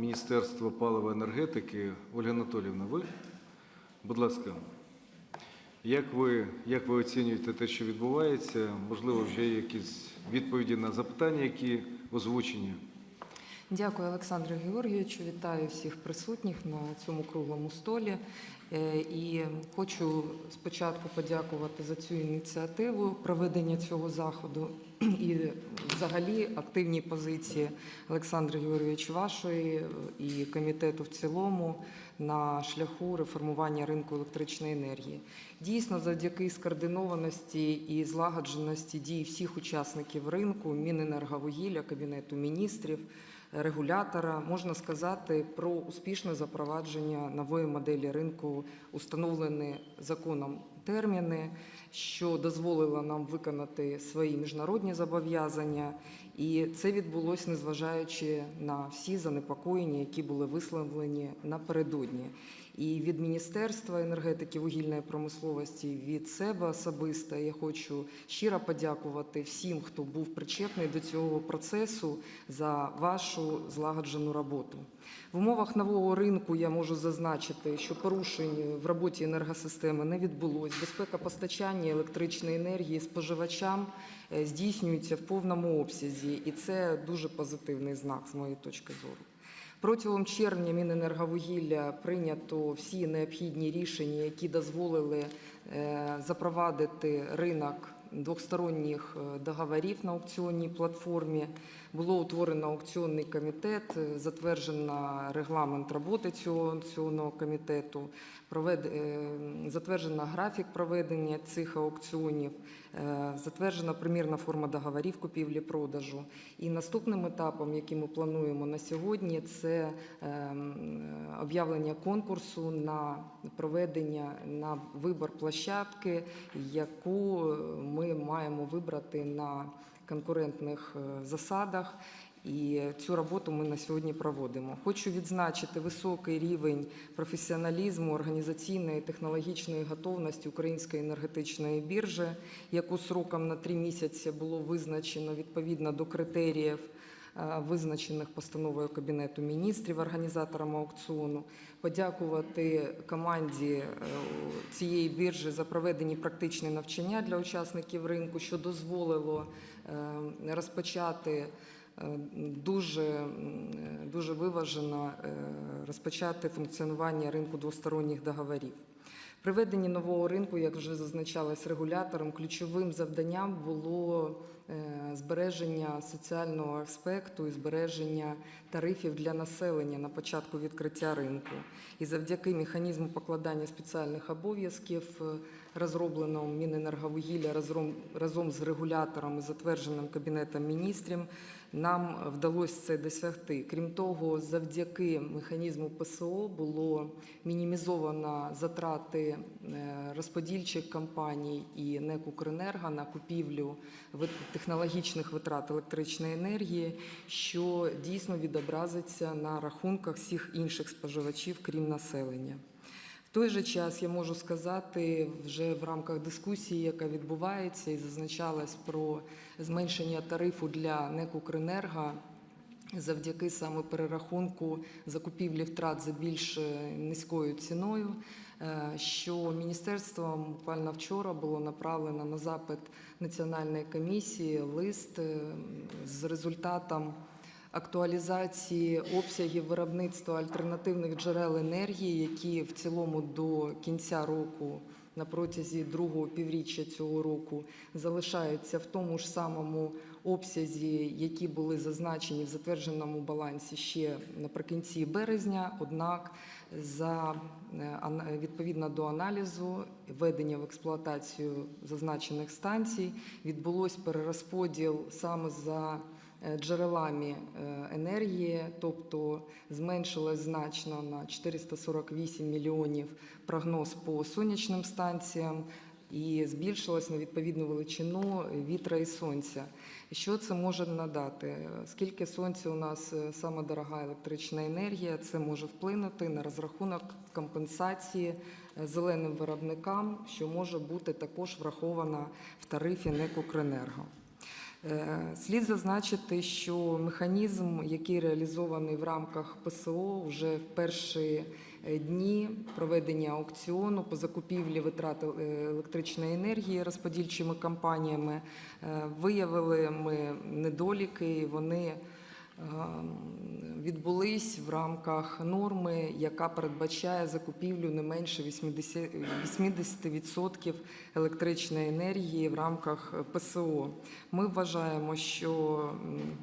Міністерства палива енергетики. Ольга Анатоліївна, ви? Будь ласка, як ви, як ви оцінюєте те, що відбувається? Можливо, вже є якісь відповіді на запитання, які озвучені? Дякую, Олександре Георгійовичу. Вітаю всіх присутніх на цьому круглому столі. Е, І хочу спочатку подякувати за цю ініціативу проведення цього заходу і взагалі активній позиції Олександра Георгійовича вашої і комітету в цілому на шляху реформування ринку електричної енергії. Дійсно, завдяки скоординованості і злагодженості дій всіх учасників ринку, Міненерговугілля, Кабінету міністрів, регулятора можна сказати про успішне запровадження нової моделі ринку, установлені законом терміни, що дозволило нам виконати свої міжнародні зобов'язання. І це відбулося незважаючи на всі занепокоєння, які були висловлені напередодні. І від Міністерства енергетики вугільної промисловості від себе особисто я хочу щиро подякувати всім, хто був причетний до цього процесу за вашу злагоджену роботу. В умовах нового ринку я можу зазначити, що порушень в роботі енергосистеми не відбулось. Безпека постачання електричної енергії споживачам е, здійснюється в повному обсязі, і це дуже позитивний знак з моєї точки зору. Протягом червня Міненерговугілля прийнято всі необхідні рішення, які дозволили е, запровадити ринок двосторонніх е, договорів на аукціонній платформі. Було утворено аукціонний комітет, е, затверджено регламент роботи цього аукціонного комітету, е, затверджено графік проведення цих аукціонів, затверджена примірна форма договорів купівлі-продажу. І наступним етапом, який ми плануємо на сьогодні, це ем, об'явлення конкурсу на проведення на вибор площадки, яку ми маємо вибрати на конкурентних е, засадах. І цю роботу ми на сьогодні проводимо. Хочу відзначити високий рівень професіоналізму, організаційної і технологічної готовності Української енергетичної біржі, яку сроком на три місяці було визначено відповідно до критеріїв, е, визначених постановою Кабінету міністрів організаторам аукціону. Подякувати команді е, цієї біржі за проведені практичні навчання для учасників ринку, що дозволило е, розпочати е, дуже, е, дуже виважено е, розпочати функціонування ринку двосторонніх договорів. При веденні нового ринку, як вже зазначалось регулятором, ключовим завданням було е, збереження соціального аспекту і збереження тарифів для населення на початку відкриття ринку. І завдяки механізму покладання спеціальних обов'язків, е, розробленому Міненерговугілля разом, з регулятором і затвердженим Кабінетом міністрів, нам вдалося це досягти. Крім того, завдяки механізму ПСО було мінімізовано затрати е, розподільчих компаній і НЕК «Укренерго» на купівлю вит- технологічних витрат електричної енергії, що дійсно відобразиться на рахунках всіх інших споживачів, крім населення. В той же час я можу сказати вже в рамках дискусії, яка відбувається, і зазначалась про зменшення тарифу для НЕК «Укренерго», завдяки саме перерахунку закупівлі втрат за більш е, низькою ціною, е, що міністерством буквально вчора було направлено на запит національної комісії лист е, з результатом актуалізації обсягів виробництва альтернативних джерел енергії, які в цілому до кінця року. На протязі другого півріччя цього року залишаються в тому ж самому обсязі, які були зазначені в затвердженому балансі ще наприкінці березня. Однак, за е, відповідно до аналізу введення в експлуатацію зазначених станцій відбулось перерозподіл саме за е, джерелами е, енергії, тобто зменшилось значно на 448 мільйонів прогноз по сонячним станціям і збільшилось на відповідну величину вітра і сонця. Що це може надати? Скільки сонця у нас е, саме дорога електрична енергія, це може вплинути на розрахунок компенсації е, зеленим виробникам, що може бути також врахована в тарифі НЕК «Укренерго». Е, Слід зазначити, що механізм, який реалізований в рамках ПСО, вже в перші дні проведення аукціону по закупівлі витрат е, електричної енергії розподільчими компаніями, е, виявили ми недоліки. Вони е, відбулись в рамках норми, яка передбачає закупівлю не менше 80%, 80% електричної енергії в рамках ПСО. Ми вважаємо, що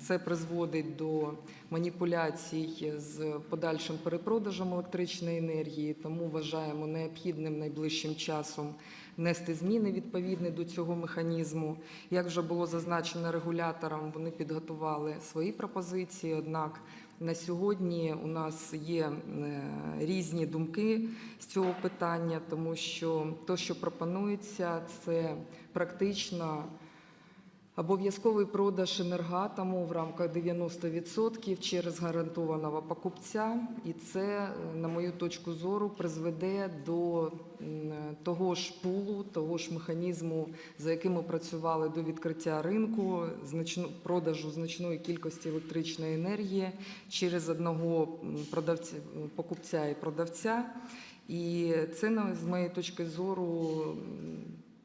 це призводить до маніпуляцій з подальшим перепродажем електричної енергії, тому вважаємо необхідним найближчим часом внести зміни відповідні до цього механізму. Як вже було зазначено регулятором, вони підготували свої пропозиції. Однак на сьогодні у нас є е, різні думки з цього питання, тому що те, що пропонується, це практично Обов'язковий продаж енергатому в рамках 90% через гарантованого покупця, і це, е, на мою точку зору, призведе до того ж пулу, того ж механізму, за яким ми працювали до відкриття ринку, продажу значної кількості електричної енергії через одного продавця, покупця і продавця. І це, з моєї точки зору,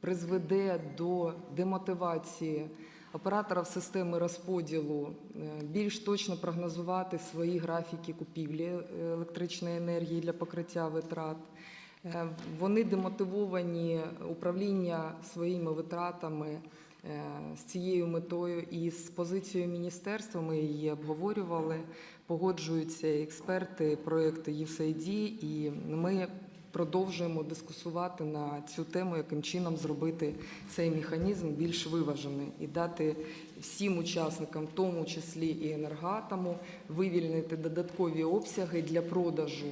призведе до демотивації операторів системи розподілу е, більш точно прогнозувати свої графіки купівлі е, електричної енергії для покриття витрат. Е, Вони демотивовані управління своїми витратами з цією метою і з позицією міністерства ми її обговорювали. Погоджуються експерти проєкту USAID, і ми продовжуємо дискусувати на цю тему, яким чином зробити цей механізм більш виважений і дати всім учасникам, в тому числі і енергатому, вивільнити додаткові обсяги для продажу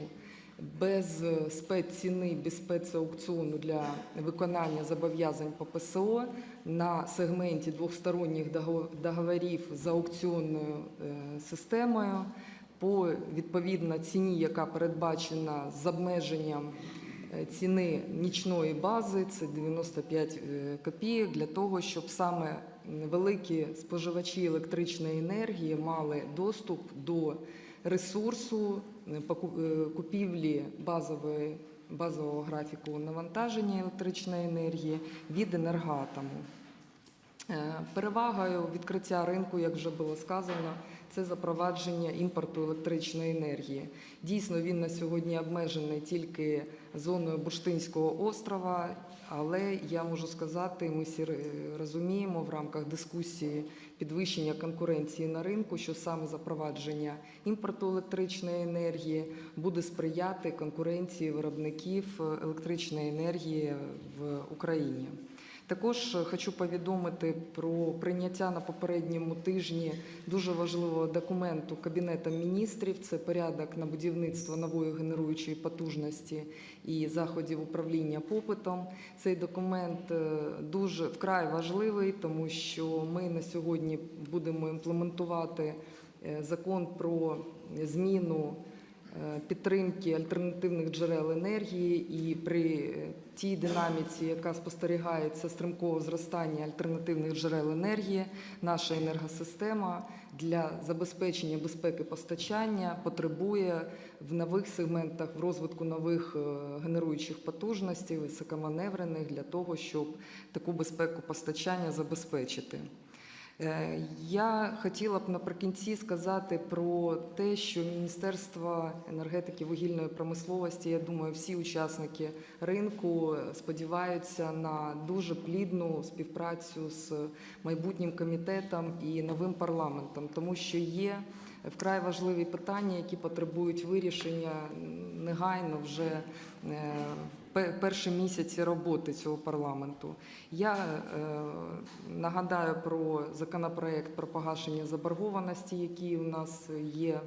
без е, спецціни, без спецаукціону для виконання зобов'язань по ПСО на сегменті двосторонніх договорів за аукціонною е, системою по відповідно ціні, яка передбачена з обмеженням е, ціни нічної бази, це 95 е, копійок, для того, щоб саме великі споживачі електричної енергії мали доступ до ресурсу е, купівлі базової, базового графіку навантаження електричної енергії від енергоатому. Е, Перевагою відкриття ринку, як вже було сказано, це запровадження імпорту електричної енергії. Дійсно, він на сьогодні обмежений тільки зоною Бурштинського острова, але я можу сказати, ми всі розуміємо в рамках дискусії підвищення конкуренції на ринку, що саме запровадження імпорту електричної енергії буде сприяти конкуренції виробників е, електричної енергії в Україні. Також хочу повідомити про прийняття на попередньому тижні дуже важливого документу Кабінетом міністрів. Це порядок на будівництво нової генеруючої потужності і заходів управління попитом. Цей документ е, дуже вкрай важливий, тому що ми на сьогодні будемо імплементувати е, закон про зміну підтримки альтернативних джерел енергії і при е, тій динаміці, яка спостерігається стрімкого зростання альтернативних джерел енергії, наша енергосистема для забезпечення безпеки постачання потребує в нових сегментах в розвитку нових е, генеруючих потужностей, високоманеврених для того, щоб таку безпеку постачання забезпечити. Е, Я хотіла б наприкінці сказати про те, що Міністерство енергетики вугільної промисловості, я думаю, всі учасники ринку сподіваються на дуже плідну співпрацю з майбутнім комітетом і новим парламентом, тому що є вкрай важливі питання, які потребують вирішення. Негайно вже е, перші місяці роботи цього парламенту. Я е, нагадаю про законопроект про погашення заборгованості, який у нас є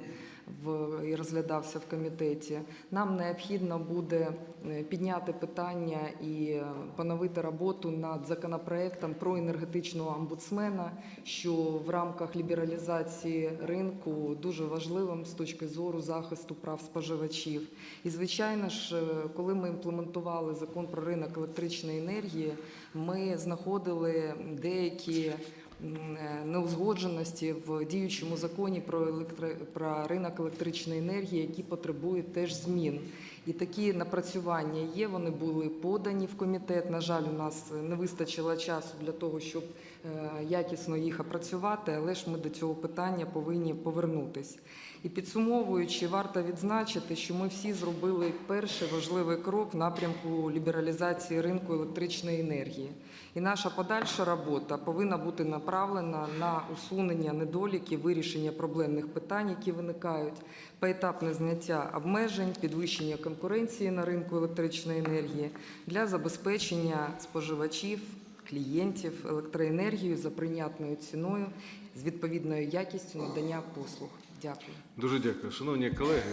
в і розглядався в комітеті. Нам необхідно буде е, підняти питання і е, поновити роботу над законопроектом про енергетичного омбудсмена, що в рамках лібералізації ринку дуже важливим з точки зору захисту прав споживачів. І звичайно ж, е, коли ми імплементували закон про ринок електричної енергії, ми знаходили деякі неузгодженості в діючому законі про, електро... про ринок електричної енергії, які потребують теж змін. І такі напрацювання є. Вони були подані в комітет. На жаль, у нас не вистачило часу для того, щоб е, якісно їх опрацювати, але ж ми до цього питання повинні повернутись. І підсумовуючи, варто відзначити, що ми всі зробили перший важливий крок в напрямку лібералізації ринку електричної енергії. І наша подальша робота повинна бути направлена на усунення недоліків, вирішення проблемних питань, які виникають, поетапне зняття обмежень, підвищення конкуренції на ринку електричної енергії для забезпечення споживачів, клієнтів електроенергією за прийнятною ціною з відповідною якістю надання послуг. Дякую. Дуже дякую. Шановні колеги,